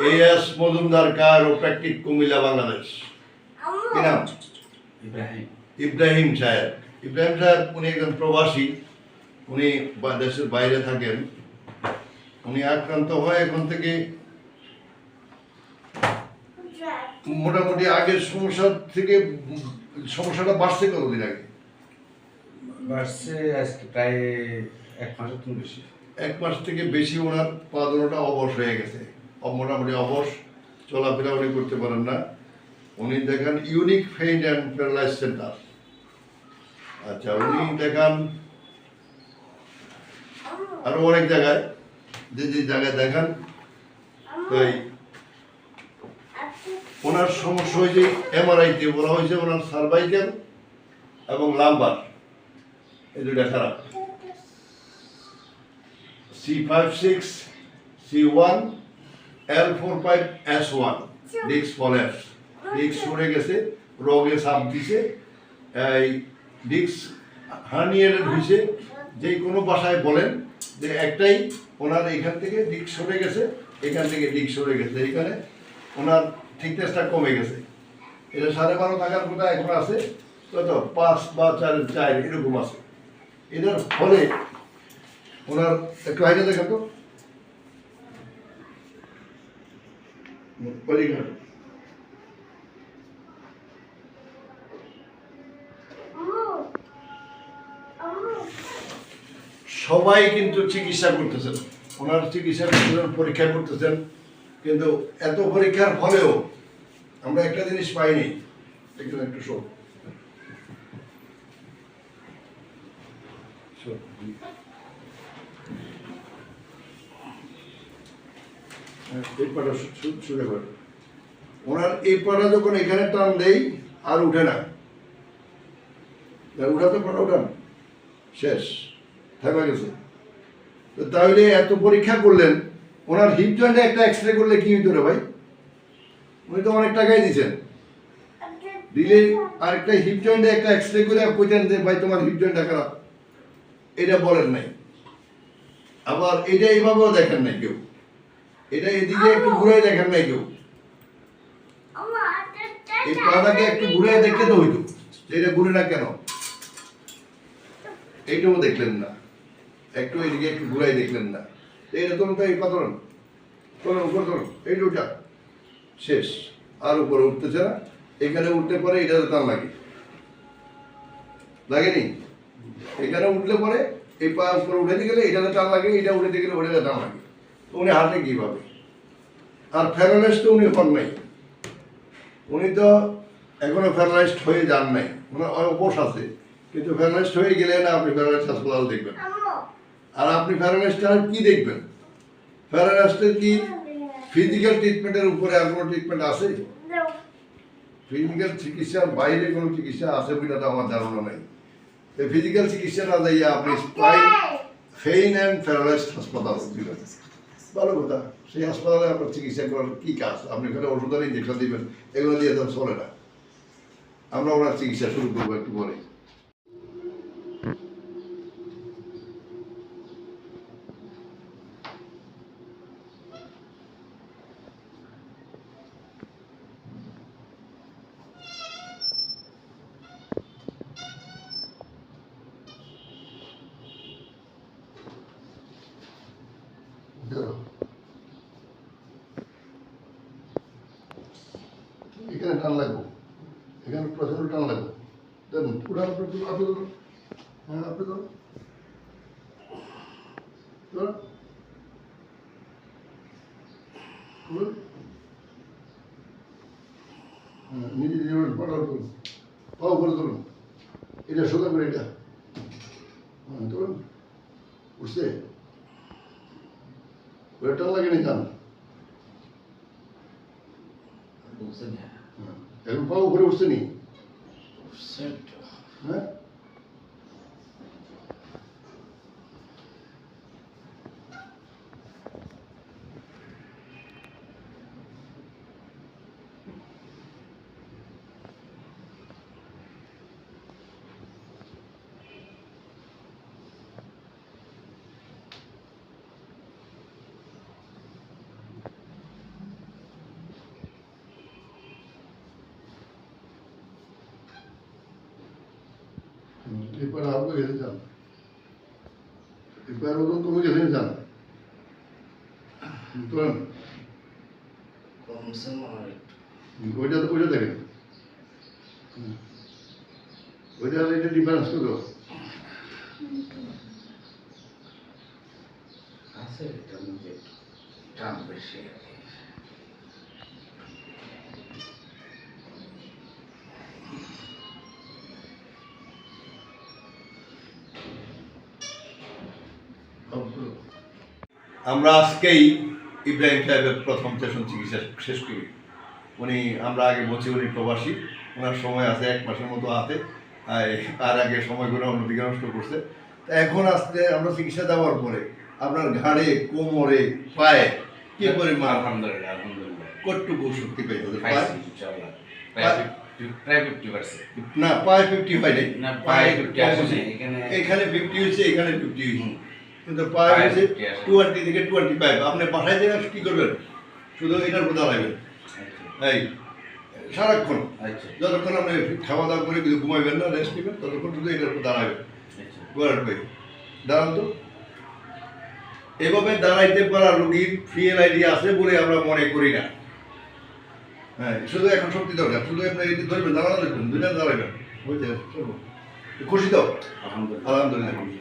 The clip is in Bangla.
A S Majumdar chiropractic Comilla Bangladesh. কি নাম? ইব্রাহিম। ইব্রাহিম সাহেব। ইব্রাহিম সাহেব উনি একজন প্রবাসী। উনি বা- দেশের বাইরে থাকেন। উনি আক্রান্ত হয় এখন থেকে মোটামুটি আগের সমস্যা থেকে সমস্যাটা বাড়ছে কতদিন আগে? বাড়ছে আজকে প্রায় এক মাসের বেশি। এক মাস থেকে বেশি ওনার পাদনটা অবশ হয়ে গেছে। মোটামুটি অবশ, চলাফেরা উনি করতে পারেন না। উনি দেখান unique faint and paralyze centre আচ্ছা উনি দেখান আরও অনেক জায়গায়, যে যে জায়গায় দেখান। তো এই ওনার সমস্যা হয়েছে এমআরআইতে বলা হয়েছে, ওনার সার্ভাইকেল এবং লাম্বার এই দুটা খারাপ। C five six C one L four five S one discs ফলেস ডিক্স সরে গেছে রোগে সাপ দিছে এই ডিক্স হার্নিয়েটেড হয়েছে যে কোনো বাসায় বলেন যে একটাই ওনার এখান থেকে ডিক সরে গেছে এখান থেকে ডিক সরে গেছে এখানে ওনার থিকনেসটা কমে গেছে। এটা সাড়ে বারো টাকার কোথা এখন আছে কত? পাঁচ বা চার চার এরকম আছে। এটার ফলে ওনার একটু হাইটে দেখেন তো। পরীক্ষা সবাই কিন্তু চিকিৎসা করতেছেন। ওনার চিকিৎসা করতেছেন পরীক্ষা করতেছেন। কিন্তু এত পরীক্ষার ফলেও আমরা একটা জিনিস পাইনি। এখানে একটু শোক এই পাটা শুরু করে ওনার এই পাটা যখন এখানে টান দেই, আর উঠে না। উঠাতে পাটা উঠান শেষ। থেমে গেছে। তো তাহলে এত পরীক্ষা করলেন, ওনার হিপ জয়েন্টে একটা এক্স রে করলে কি হইতো রে ভাই? উনি তো অনেক টাকাই দিয়েছেন দিলে আরেকটা হিপ জয়েন্টে একটা এক্স রে করে কইতেন যে, ভাই, তোমার হিপ জয়েন্টটা খারাপ। এটা বলেন নাই। আবার এটা এইভাবেও দেখেন নাই কেউ। এটা এদিকে একটু ঘুরে দেখেন নাই কেউ এই পাটাকে একটু ঘুরে দেখতে তো হইতো। এটা ঘুরে না কেন? এইটাও দেখলেন না। একটু এদিকে একটু ঘুরাই দেখলেন না। এইটা তোর তো এই পাতরন তোর উপর তোর এই দুটা শেষ। আর উপরে উঠতেছে না। এখানে উঠতে পরে এটা টান লাগে। লাগেনি? এখানে উঠলে পরে এই পা উপরে উঠে গেলে এটাতে টান লাগে এটা উঠে গেলে ওটাতে টান লাগে। উনি হাঁটে কীভাবে? আর ফ্যারালাইজ তো উনি হন নাই। উনি তো এখনও প্যারালাইজড হয়ে যান নাই। ওনার অবশ আছে। কিন্তু প্যারালাইজড হয়ে গেলে না আপনি প্যারালাইজ হাসপাতাল দেখবেন। আর আপনি প্যারালাইজটা কি দেখবেন? প্যারালাইজটের কি ফিজিক্যাল ট্রিটমেন্টের উপরে আর কোনো ট্রিটমেন্ট আছে? ফিজিক্যাল চিকিৎসার বাইরে কোনো চিকিৎসা আছে বলে তো আমার ধারণা নেই। ফিজিক্যাল চিকিৎসা না যাইয়া আপনি স্পাইন ফেইন অ্যান্ড প্যারালাইজড হাসপাতাল। দিলেন ভালো কথা। সেই হাসপাতালে আপনার চিকিৎসা করার কী কাজ? আপনি এখানে ওষুধ আর ইঞ্জেকশন দেবেন, এগুলো দিয়ে তো চলে না। আমরা ওনার চিকিৎসা শুরু করব একটু পরে এখানে টান লাগবো। এখানে প্রচণ্ড টান লাগবে। পুরো আপনি হ্যাঁ আপনি। হ্যাঁ, ধরুন এটা সোজা করে এটা। হ্যাঁ ধরুন। উঠছে। ওটা টান লাগে নি টান হ্যাঁ। এখন পাও উপরে উঠছে নি হ্যাঁ এরপর আরও গেছে যান এরপর ওজন কমে গেছে যান করেন কমছে মনে হয় একটু। ওইটা ওইটা দেখেন। ওইটা এটা ডিফারেন্স করো আছে এটার মধ্যে একটু টান বেশি আমরা আজকেই ইব্রাহিম সাহেবের প্রথম সেশন চিকিৎসা শেষ করি। উনি আমরা আগে বলছি উনি প্রবাসী। ওনার সময় আছে এক মাসের মতো হাতে। আর আগে সময়গুলো অন্যদিকে নষ্ট করছে। তা এখন আসতে আমরা চিকিৎসা দেওয়ার পরে আপনার ঘাড়ে কোমরে পায়ে কি পরিমাণ আলহামদুলিল্লাহ আলহামদুলিল্লাহ। কতটুকু শক্তি পেয়ে? যাবে পাইছি পায়ে? ইনশাআল্লাহ প্রায় 50 প্রায় 50% না পায়ে ফিফটি হয় নাই। না, পায়ে 50 কম আসে হয়েছে। নাই, এখানে- ফিফটি হয়েছে এখানে ফিফটি হয়েছে। কিন্তু 50 আসে। টোয়েন্টি থেকে টোয়েন্টি ফাইভ আপনি বাসায় যেয়ে কী করবেন? শুধু এটার উপর দাঁড়াবেন আচ্ছা। এই সারাক্ষণ। আচ্ছা। যতক্ষণ আপনি খাওয়া দাওয়া করে কিন্তু ঘুমাইবেন না রেস্ট নেবেন ততক্ষণ শুধু এটার উপর দাঁড়াবেন। আচ্ছা। গোয়ার ভাই দাঁড়ান তো। এভাবে দাঁড়াইতে পারা রোগীর ফিএল আইডি আছে বলে আমরা মনে করি না। হ্যাঁ শুধু এখন শক্তি দরকার। শুধু আপনি এটি ধরবেন দাঁড়ানো দেখবেন দুইটা দাঁড়াবেন। বুঝতে খুশি তো? আলহামদুলিল্লাহ। আলহামদুলিল্লাহ।